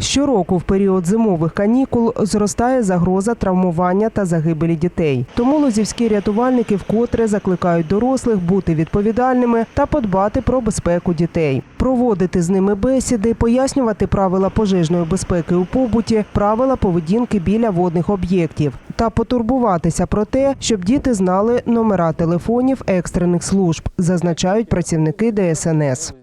Щороку в період зимових канікул зростає загроза травмування та загибелі дітей. Тому лозівські рятувальники вкотре закликають дорослих бути відповідальними та подбати про безпеку дітей, проводити з ними бесіди, пояснювати правила пожежної безпеки у побуті, правила поведінки біля водних об'єктів та потурбуватися про те, щоб діти знали номера телефонів екстрених служб, зазначають працівники ДСНС.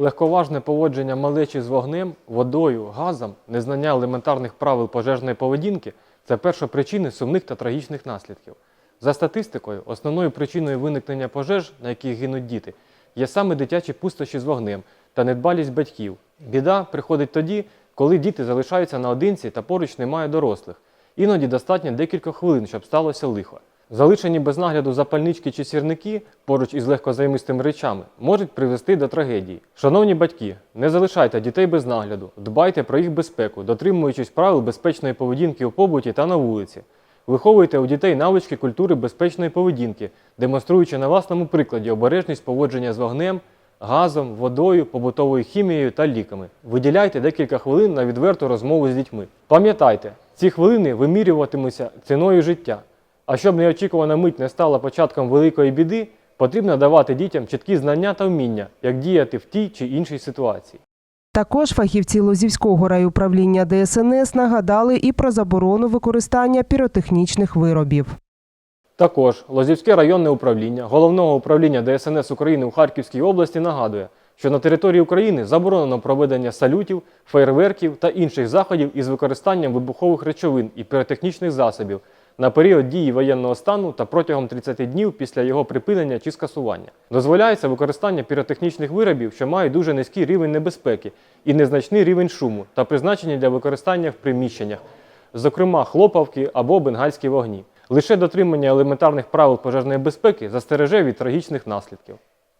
Легковажне поводження малечі з вогнем, водою, газом, незнання елементарних правил пожежної поведінки це першопричини сумних та трагічних наслідків. За статистикою, основною причиною виникнення пожеж, на яких гинуть діти, є саме дитячі пустощі з вогнем та недбалість батьків. Біда приходить тоді, коли діти залишаються наодинці та поруч немає дорослих. Іноді достатньо декілька хвилин, щоб сталося лихо. Залишені без нагляду запальнички чи сірники поруч із легкозаймистими речами можуть привести до трагедії. Шановні батьки, не залишайте дітей без нагляду, дбайте про їх безпеку, дотримуючись правил безпечної поведінки у побуті та на вулиці. Виховуйте у дітей навички культури безпечної поведінки, демонструючи на власному прикладі обережність поводження з вогнем, газом, водою, побутовою хімією та ліками. Виділяйте декілька хвилин на відверту розмову з дітьми. Пам'ятайте, ці хвилини вимірюватимуться ціною життя. А щоб неочікувана мить не стала початком великої біди, потрібно давати дітям чіткі знання та вміння, як діяти в тій чи іншій ситуації. Також фахівці Лозівського райуправління ДСНС нагадали і про заборону використання піротехнічних виробів. Також Лозівське районне управління Головного управління ДСНС України у Харківській області нагадує, що на території України заборонено проведення салютів, фейерверків та інших заходів із використанням вибухових речовин і піротехнічних засобів на період дії воєнного стану та протягом 30 днів після його припинення чи скасування. Дозволяється використання піротехнічних виробів, що мають дуже низький рівень небезпеки і незначний рівень шуму та призначені для використання в приміщеннях, зокрема хлопавки або бенгальські вогні. Лише дотримання елементарних правил пожежної безпеки застереже від трагічних наслідків.